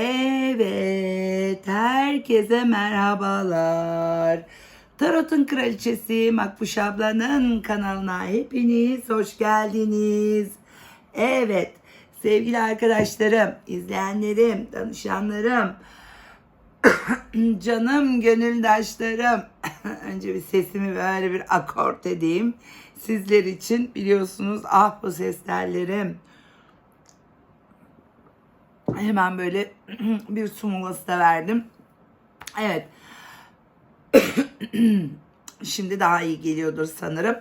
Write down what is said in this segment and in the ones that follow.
Evet, herkese merhabalar. Tarot'un kraliçesi Makbuş ablanın kanalına hepiniz hoş geldiniz. Evet, sevgili arkadaşlarım, izleyenlerim, danışanlarım, canım gönüldaşlarım. Önce bir sesimi böyle bir akort edeyim. Sizler için biliyorsunuz ah bu ses tellerim. Hemen böyle bir su molası da verdim. Evet. Şimdi daha iyi geliyordur sanırım.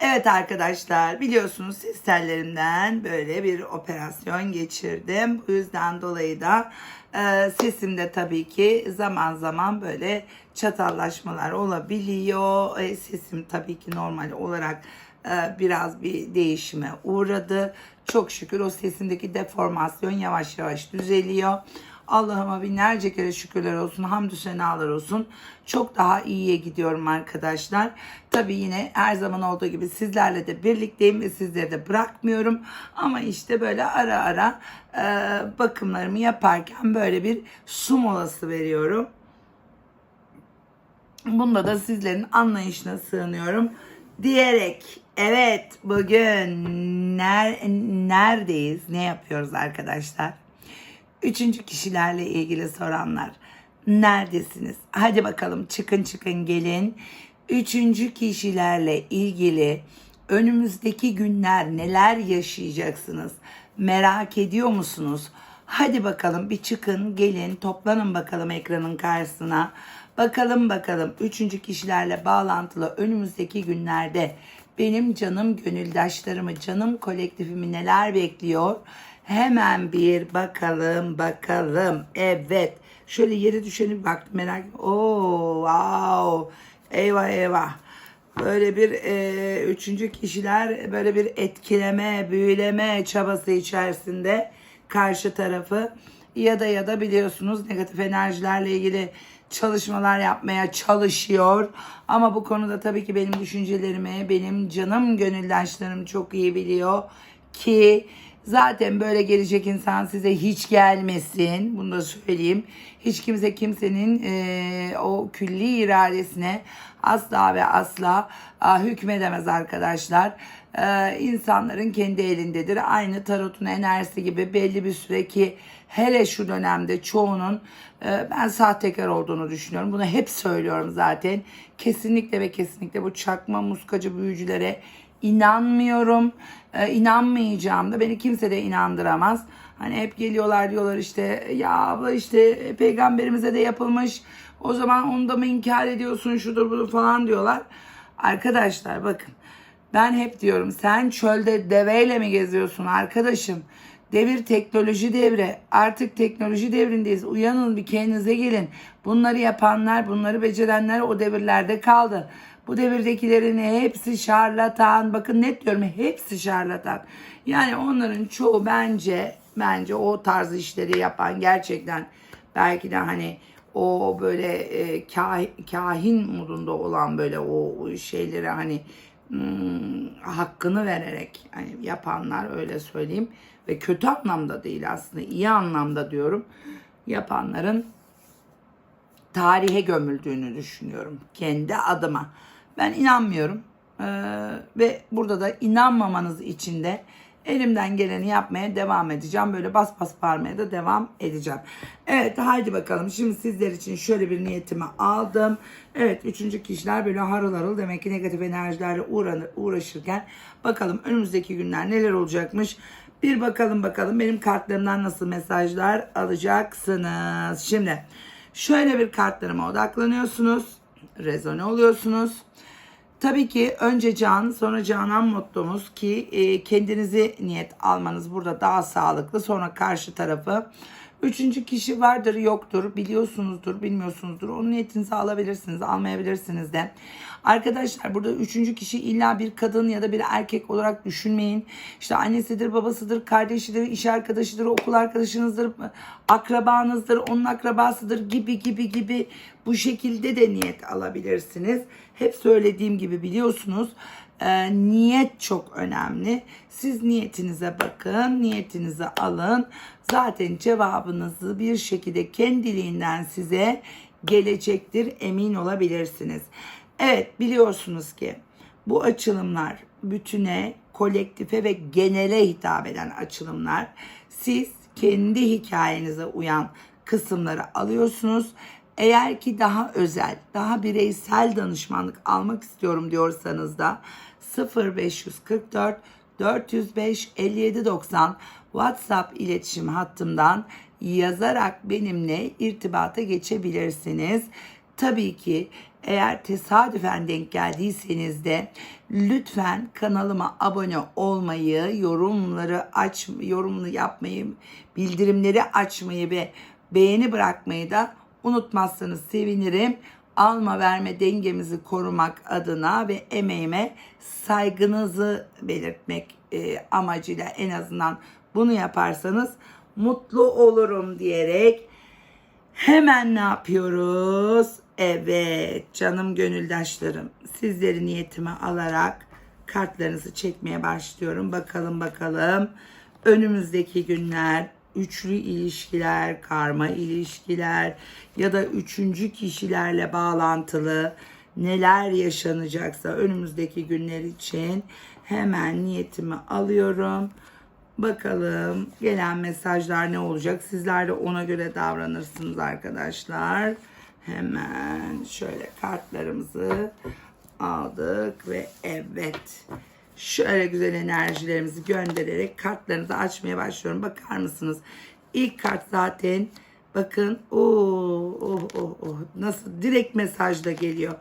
Evet arkadaşlar biliyorsunuz ses tellerimden böyle bir operasyon geçirdim. Bu yüzden dolayı da e, sesimde tabii ki zaman zaman böyle çatallaşmalar olabiliyor. E, sesim tabii ki normal olarak biraz bir değişime uğradı. Çok şükür o sesimdeki deformasyon yavaş yavaş düzeliyor. Allah'ıma binlerce kere şükürler olsun, hamdü senalar olsun. Çok daha iyiye gidiyorum arkadaşlar. Tabii yine her zaman olduğu gibi sizlerle de birlikteyim ve sizleri de bırakmıyorum. Ama işte böyle ara ara e, bakımlarımı yaparken böyle bir su molası veriyorum. Bunda da sizlerin anlayışına sığınıyorum diyerek evet bugün ner neredeyiz? Ne yapıyoruz arkadaşlar? Üçüncü kişilerle ilgili soranlar. Neredesiniz? Hadi bakalım çıkın çıkın gelin. Üçüncü kişilerle ilgili önümüzdeki günler neler yaşayacaksınız? Merak ediyor musunuz? Hadi bakalım bir çıkın gelin toplanın bakalım ekranın karşısına. Bakalım bakalım. Üçüncü kişilerle bağlantılı önümüzdeki günlerde benim canım gönüldaşlarımı, canım kolektifimi neler bekliyor? Hemen bir bakalım bakalım. Evet. Şöyle yere düşeni baktım merak Oo, wow. Eyvah eyvah. Böyle bir e, üçüncü kişiler böyle bir etkileme, büyüleme çabası içerisinde karşı tarafı ya da ya da biliyorsunuz negatif enerjilerle ilgili çalışmalar yapmaya çalışıyor. Ama bu konuda tabii ki benim düşüncelerimi benim canım gönüldaşlarım çok iyi biliyor ki zaten böyle gelecek insan size hiç gelmesin. Bunu da söyleyeyim. Hiç kimse kimsenin e, o külli iradesine asla ve asla a, hükmedemez arkadaşlar. E, insanların kendi elindedir. Aynı tarotun enerjisi gibi belli bir süre ki hele şu dönemde çoğunun e, ben sahtekar olduğunu düşünüyorum. Bunu hep söylüyorum zaten. Kesinlikle ve kesinlikle bu çakma muskacı büyücülere inanmıyorum. E, inanmayacağım da beni kimse de inandıramaz. Hani hep geliyorlar diyorlar işte ya abla işte peygamberimize de yapılmış. O zaman onu da mı inkar ediyorsun şudur budur falan diyorlar. Arkadaşlar bakın ben hep diyorum sen çölde deveyle mi geziyorsun arkadaşım? Devir teknoloji devri. Artık teknoloji devrindeyiz. Uyanın bir kendinize gelin. Bunları yapanlar, bunları becerenler o devirlerde kaldı. Bu devirdekilerin hepsi şarlatan. Bakın net diyorum hepsi şarlatan. Yani onların çoğu bence bence o tarz işleri yapan gerçekten belki de hani o böyle e, kahin, kahin modunda olan böyle o şeyleri hani hmm, hakkını vererek hani yapanlar öyle söyleyeyim. Ve kötü anlamda değil aslında iyi anlamda diyorum. Yapanların tarihe gömüldüğünü düşünüyorum kendi adıma. Ben inanmıyorum. Ee, ve burada da inanmamanız için de elimden geleni yapmaya devam edeceğim. Böyle bas bas parmaya da devam edeceğim. Evet haydi bakalım. Şimdi sizler için şöyle bir niyetimi aldım. Evet üçüncü kişiler böyle harıl harıl demek ki negatif enerjilerle uğranır, uğraşırken bakalım önümüzdeki günler neler olacakmış. Bir bakalım bakalım benim kartlarımdan nasıl mesajlar alacaksınız. Şimdi şöyle bir kartlarıma odaklanıyorsunuz. Rezone oluyorsunuz. Tabii ki önce can sonra canan mottomuz ki e, kendinizi niyet almanız burada daha sağlıklı. Sonra karşı tarafı. Üçüncü kişi vardır yoktur biliyorsunuzdur bilmiyorsunuzdur. Onun niyetinizi alabilirsiniz almayabilirsiniz de. Arkadaşlar burada üçüncü kişi illa bir kadın ya da bir erkek olarak düşünmeyin. İşte annesidir, babasıdır, kardeşidir, iş arkadaşıdır, okul arkadaşınızdır, akrabanızdır, onun akrabasıdır gibi gibi gibi bu şekilde de niyet alabilirsiniz. Hep söylediğim gibi biliyorsunuz Ee, niyet çok önemli. Siz niyetinize bakın, niyetinizi alın. Zaten cevabınızı bir şekilde kendiliğinden size gelecektir, emin olabilirsiniz. Evet, biliyorsunuz ki bu açılımlar bütüne, kolektife ve genele hitap eden açılımlar. Siz kendi hikayenize uyan kısımları alıyorsunuz. Eğer ki daha özel, daha bireysel danışmanlık almak istiyorum diyorsanız da 0544 405 5790 WhatsApp iletişim hattımdan yazarak benimle irtibata geçebilirsiniz. Tabii ki eğer tesadüfen denk geldiyseniz de lütfen kanalıma abone olmayı, yorumları aç, yorumlu yapmayı, bildirimleri açmayı ve beğeni bırakmayı da unutmazsanız sevinirim. Alma verme dengemizi korumak adına ve emeğime saygınızı belirtmek e, amacıyla en azından bunu yaparsanız mutlu olurum diyerek Hemen ne yapıyoruz? Evet canım gönüldaşlarım sizleri niyetime alarak kartlarınızı çekmeye başlıyorum. Bakalım bakalım önümüzdeki günler üçlü ilişkiler, karma ilişkiler ya da üçüncü kişilerle bağlantılı neler yaşanacaksa önümüzdeki günler için hemen niyetimi alıyorum. Bakalım gelen mesajlar ne olacak? Sizler de ona göre davranırsınız arkadaşlar. Hemen şöyle kartlarımızı aldık ve evet. Şöyle güzel enerjilerimizi göndererek kartlarınızı açmaya başlıyorum. Bakar mısınız? İlk kart zaten bakın oh oh oh oh nasıl direkt mesajla geliyor.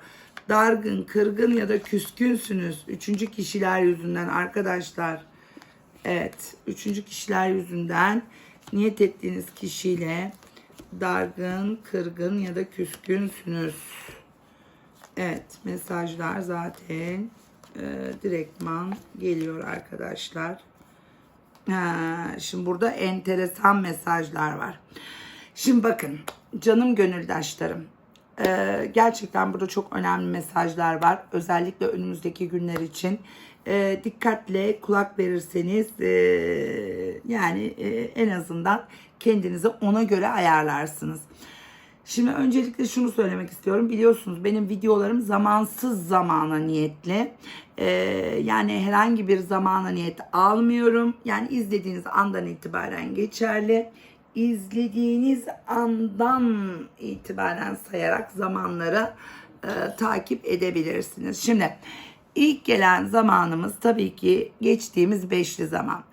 Dargın, kırgın ya da küskünsünüz. Üçüncü kişiler yüzünden arkadaşlar. Evet, üçüncü kişiler yüzünden niyet ettiğiniz kişiyle dargın, kırgın ya da küskünsünüz. Evet, mesajlar zaten e, direktman geliyor arkadaşlar. Ha, şimdi burada enteresan mesajlar var. Şimdi bakın canım gönüldaşlarım. e, gerçekten burada çok önemli mesajlar var. Özellikle önümüzdeki günler için e, dikkatle kulak verirseniz e, yani e, en azından kendinizi ona göre ayarlarsınız. Şimdi öncelikle şunu söylemek istiyorum. Biliyorsunuz benim videolarım zamansız zamana niyetli. Ee, yani herhangi bir zamana niyet almıyorum. Yani izlediğiniz andan itibaren geçerli. İzlediğiniz andan itibaren sayarak zamanları e, takip edebilirsiniz. Şimdi ilk gelen zamanımız tabii ki geçtiğimiz beşli zaman.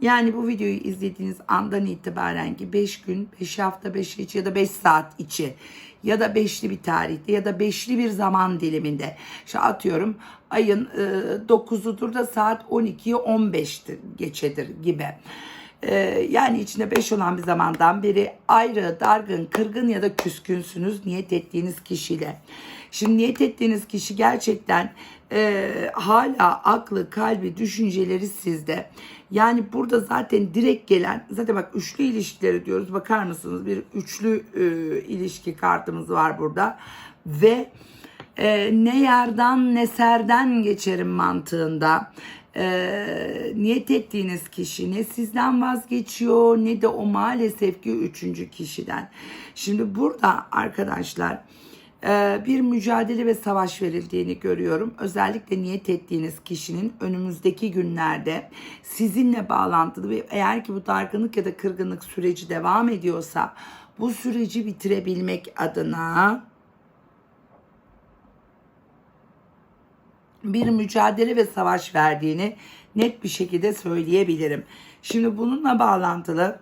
Yani bu videoyu izlediğiniz andan itibaren ki 5 gün, 5 hafta, 5 içi ya da 5 saat içi ya da beşli bir tarihte ya da beşli bir zaman diliminde. İşte atıyorum ayın e, 9'udur da saat 12'yi 15'tir geçedir gibi. E, yani içinde 5 olan bir zamandan beri ayrı, dargın, kırgın ya da küskünsünüz niyet ettiğiniz kişiyle. Şimdi niyet ettiğiniz kişi gerçekten e, hala aklı, kalbi, düşünceleri sizde. Yani burada zaten direkt gelen, zaten bak üçlü ilişkileri diyoruz. Bakar mısınız? Bir üçlü e, ilişki kartımız var burada. Ve e, ne yerden ne serden geçerim mantığında e, niyet ettiğiniz kişi ne sizden vazgeçiyor ne de o maalesef ki üçüncü kişiden. Şimdi burada arkadaşlar e, bir mücadele ve savaş verildiğini görüyorum. Özellikle niyet ettiğiniz kişinin önümüzdeki günlerde sizinle bağlantılı ve eğer ki bu dargınlık ya da kırgınlık süreci devam ediyorsa bu süreci bitirebilmek adına bir mücadele ve savaş verdiğini net bir şekilde söyleyebilirim. Şimdi bununla bağlantılı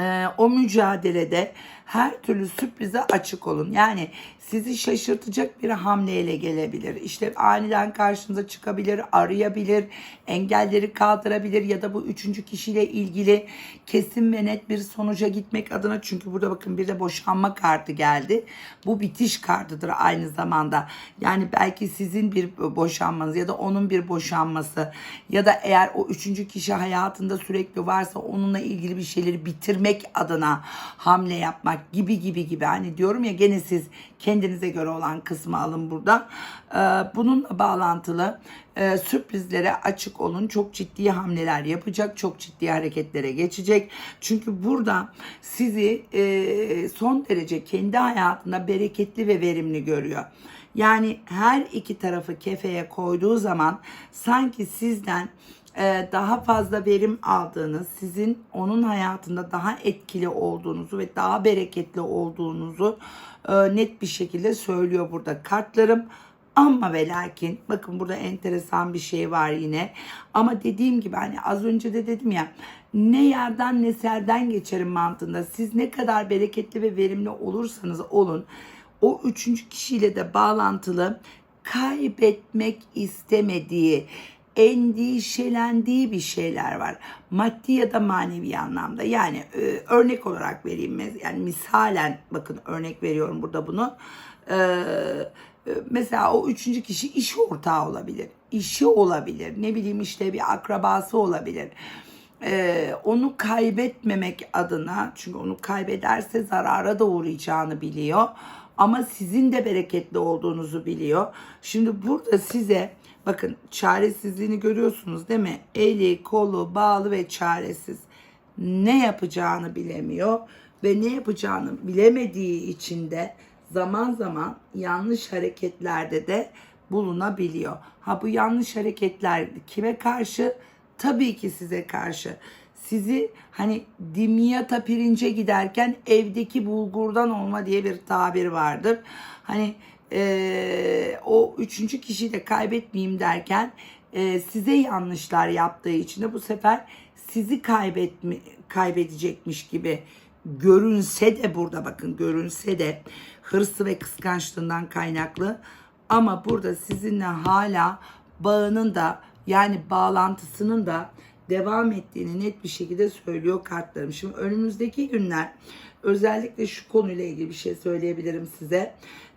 e, o mücadelede her türlü sürprize açık olun. Yani sizi şaşırtacak bir hamleyle gelebilir. İşte aniden karşınıza çıkabilir, arayabilir, engelleri kaldırabilir ya da bu üçüncü kişiyle ilgili kesin ve net bir sonuca gitmek adına çünkü burada bakın bir de boşanma kartı geldi. Bu bitiş kartıdır aynı zamanda. Yani belki sizin bir boşanmanız ya da onun bir boşanması ya da eğer o üçüncü kişi hayatında sürekli varsa onunla ilgili bir şeyleri bitirmek adına hamle yapmak gibi gibi gibi. Hani diyorum ya gene siz kendinize göre olan kısmı alın burada. Ee, bununla bağlantılı e, sürprizlere açık olun. Çok ciddi hamleler yapacak. Çok ciddi hareketlere geçecek. Çünkü burada sizi e, son derece kendi hayatında bereketli ve verimli görüyor. Yani her iki tarafı kefeye koyduğu zaman sanki sizden daha fazla verim aldığınız, sizin onun hayatında daha etkili olduğunuzu ve daha bereketli olduğunuzu e, net bir şekilde söylüyor burada kartlarım. Ama ve lakin bakın burada enteresan bir şey var yine. Ama dediğim gibi hani az önce de dedim ya ne yerden ne serden geçerim mantığında. Siz ne kadar bereketli ve verimli olursanız olun o üçüncü kişiyle de bağlantılı kaybetmek istemediği, endişelendiği bir şeyler var. Maddi ya da manevi anlamda. Yani e, örnek olarak vereyim. Yani misalen bakın örnek veriyorum burada bunu. E, e, mesela o üçüncü kişi iş ortağı olabilir. İşi olabilir. Ne bileyim işte bir akrabası olabilir. Ee, onu kaybetmemek adına çünkü onu kaybederse zarara da uğrayacağını biliyor ama sizin de bereketli olduğunuzu biliyor. Şimdi burada size bakın çaresizliğini görüyorsunuz değil mi? Eli, kolu bağlı ve çaresiz. Ne yapacağını bilemiyor ve ne yapacağını bilemediği için de zaman zaman yanlış hareketlerde de bulunabiliyor. Ha bu yanlış hareketler kime karşı? Tabii ki size karşı. Sizi hani dimyata pirince giderken evdeki bulgurdan olma diye bir tabir vardır. Hani eee, o üçüncü kişiyi de kaybetmeyeyim derken eee, size yanlışlar yaptığı için de bu sefer sizi kaybetme, kaybedecekmiş gibi görünse de burada bakın görünse de hırsı ve kıskançlığından kaynaklı ama burada sizinle hala bağının da yani bağlantısının da devam ettiğini net bir şekilde söylüyor kartlarım. Şimdi önümüzdeki günler özellikle şu konuyla ilgili bir şey söyleyebilirim size.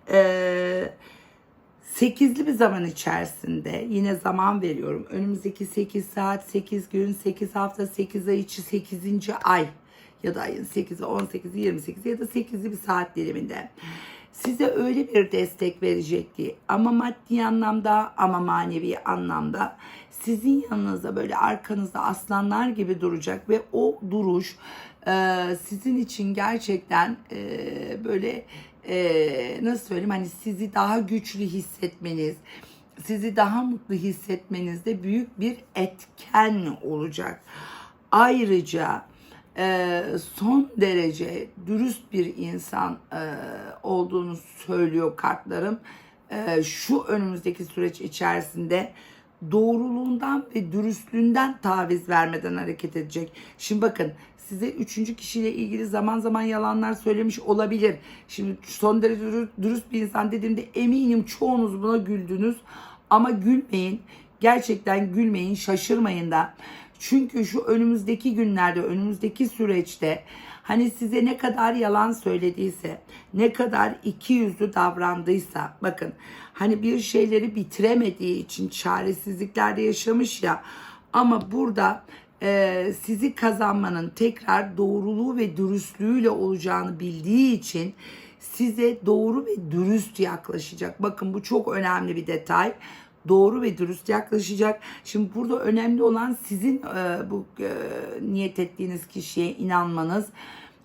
Ee, 8'li bir zaman içerisinde yine zaman veriyorum. Önümüzdeki 8 saat, 8 gün, 8 hafta, 8 ay içi 8. ay ya da ayın 8'i, 18'i, 28'i ya da 8'li bir saat diliminde size öyle bir destek verecekti ama maddi anlamda ama manevi anlamda sizin yanınızda böyle arkanızda aslanlar gibi duracak ve o duruş e, sizin için gerçekten e, böyle e, nasıl söyleyeyim hani sizi daha güçlü hissetmeniz sizi daha mutlu hissetmenizde büyük bir etken olacak. Ayrıca e, son derece dürüst bir insan e, olduğunu söylüyor kartlarım. E, şu önümüzdeki süreç içerisinde doğruluğundan ve dürüstlüğünden taviz vermeden hareket edecek. Şimdi bakın size üçüncü kişiyle ilgili zaman zaman yalanlar söylemiş olabilir. Şimdi son derece dürü- dürüst bir insan dediğimde eminim çoğunuz buna güldünüz. Ama gülmeyin. Gerçekten gülmeyin, şaşırmayın da. Çünkü şu önümüzdeki günlerde, önümüzdeki süreçte hani size ne kadar yalan söylediyse, ne kadar iki yüzlü davrandıysa, bakın hani bir şeyleri bitiremediği için çaresizliklerde yaşamış ya ama burada e, sizi kazanmanın tekrar doğruluğu ve dürüstlüğüyle olacağını bildiği için size doğru ve dürüst yaklaşacak. Bakın bu çok önemli bir detay doğru ve dürüst yaklaşacak. Şimdi burada önemli olan sizin e, bu e, niyet ettiğiniz kişiye inanmanız.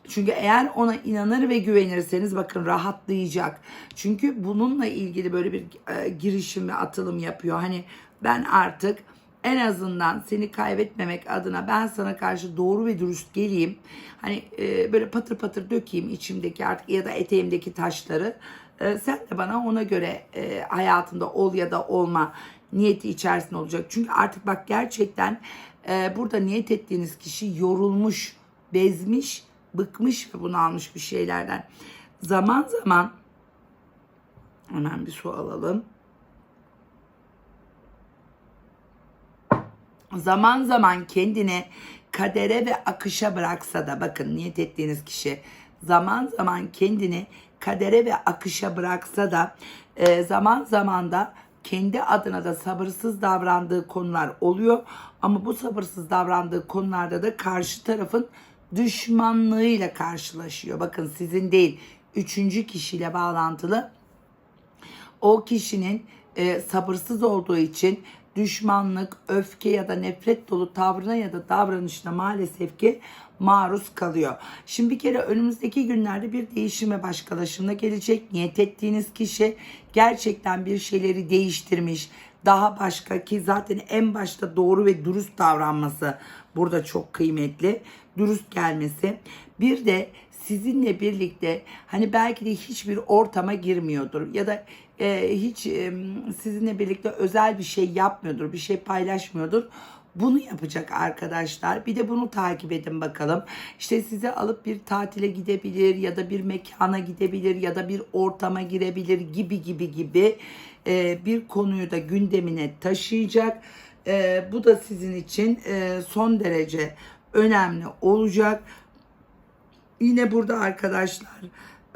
Çünkü eğer ona inanır ve güvenirseniz bakın rahatlayacak. Çünkü bununla ilgili böyle bir e, girişim ve atılım yapıyor. Hani ben artık en azından seni kaybetmemek adına ben sana karşı doğru ve dürüst geleyim. Hani e, böyle patır patır dökeyim içimdeki artık ya da eteğimdeki taşları. E, sen de bana ona göre e, hayatında ol ya da olma niyeti içerisinde olacak. Çünkü artık bak gerçekten e, burada niyet ettiğiniz kişi yorulmuş, bezmiş, bıkmış ve bunalmış bir şeylerden. Zaman zaman hemen bir su alalım. Zaman zaman kendini kadere ve akışa bıraksa da bakın niyet ettiğiniz kişi zaman zaman kendini kadere ve akışa bıraksa da e, zaman zaman da kendi adına da sabırsız davrandığı konular oluyor ama bu sabırsız davrandığı konularda da karşı tarafın düşmanlığıyla karşılaşıyor. Bakın sizin değil, üçüncü kişiyle bağlantılı o kişinin e, sabırsız olduğu için düşmanlık, öfke ya da nefret dolu tavrına ya da davranışına maalesef ki maruz kalıyor. Şimdi bir kere önümüzdeki günlerde bir değişim ve başkalaşımla gelecek. Niyet ettiğiniz kişi gerçekten bir şeyleri değiştirmiş. Daha başka ki zaten en başta doğru ve dürüst davranması burada çok kıymetli. Dürüst gelmesi. Bir de sizinle birlikte hani belki de hiçbir ortama girmiyordur ya da e, hiç e, sizinle birlikte özel bir şey yapmıyordur, bir şey paylaşmıyordur. Bunu yapacak arkadaşlar. Bir de bunu takip edin bakalım. İşte sizi alıp bir tatile gidebilir ya da bir mekana gidebilir ya da bir ortama girebilir gibi gibi gibi e, bir konuyu da gündemine taşıyacak. E, bu da sizin için e, son derece önemli olacak. Yine burada arkadaşlar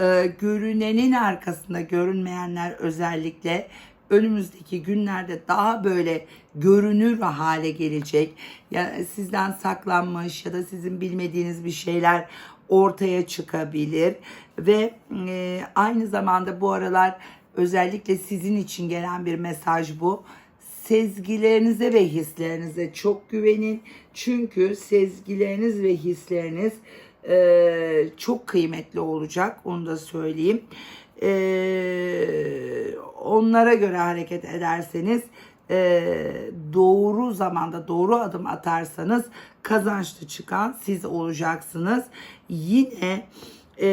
e, görünenin arkasında görünmeyenler özellikle önümüzdeki günlerde daha böyle görünür hale gelecek. Ya sizden saklanmış ya da sizin bilmediğiniz bir şeyler ortaya çıkabilir ve e, aynı zamanda bu aralar özellikle sizin için gelen bir mesaj bu sezgilerinize ve hislerinize çok güvenin. Çünkü sezgileriniz ve hisleriniz e, çok kıymetli olacak. Onu da söyleyeyim. E, onlara göre hareket ederseniz e, doğru zamanda doğru adım atarsanız kazançlı çıkan siz olacaksınız. Yine e,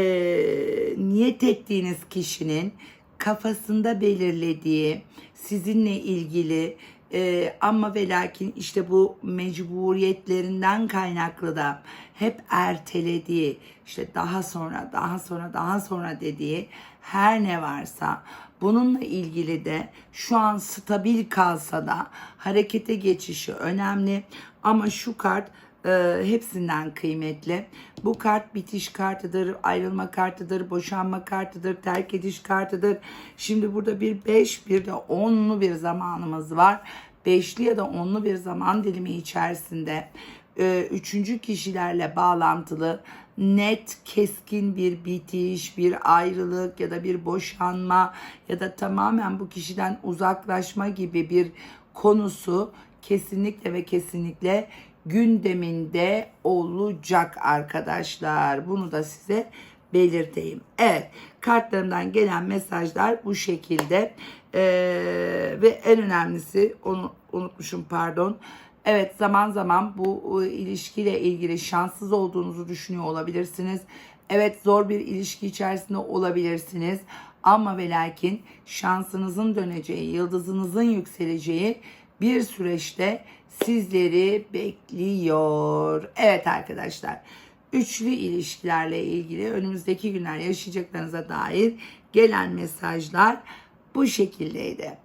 niyet ettiğiniz kişinin kafasında belirlediği sizinle ilgili e, ama ve lakin işte bu mecburiyetlerinden kaynaklı da hep ertelediği işte daha sonra daha sonra daha sonra dediği her ne varsa bununla ilgili de şu an stabil kalsa da harekete geçişi önemli. Ama şu kart e, hepsinden kıymetli. Bu kart bitiş kartıdır, ayrılma kartıdır, boşanma kartıdır, terk ediş kartıdır. Şimdi burada bir 5 bir de 10'lu bir zamanımız var. Beşli ya da onlu bir zaman dilimi içerisinde e, üçüncü kişilerle bağlantılı net, keskin bir bitiş, bir ayrılık ya da bir boşanma ya da tamamen bu kişiden uzaklaşma gibi bir konusu kesinlikle ve kesinlikle gündeminde olacak arkadaşlar. Bunu da size belirteyim. Evet kartlarımdan gelen mesajlar bu şekilde ee, ve en önemlisi onu unutmuşum pardon. Evet zaman zaman bu e, ilişkiyle ilgili şanssız olduğunuzu düşünüyor olabilirsiniz. Evet zor bir ilişki içerisinde olabilirsiniz. Ama ve lakin şansınızın döneceği, yıldızınızın yükseleceği bir süreçte sizleri bekliyor. Evet arkadaşlar. Üçlü ilişkilerle ilgili önümüzdeki günler yaşayacaklarınıza dair gelen mesajlar bu şekildeydi.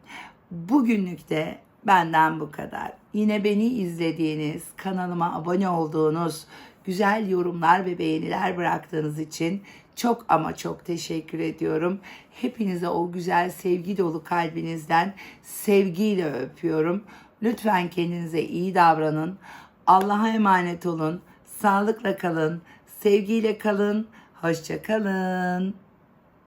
Bugünlük de benden bu kadar. Yine beni izlediğiniz, kanalıma abone olduğunuz, güzel yorumlar ve beğeniler bıraktığınız için çok ama çok teşekkür ediyorum. Hepinize o güzel sevgi dolu kalbinizden sevgiyle öpüyorum. Lütfen kendinize iyi davranın. Allah'a emanet olun. Sağlıkla kalın. Sevgiyle kalın. Hoşça kalın.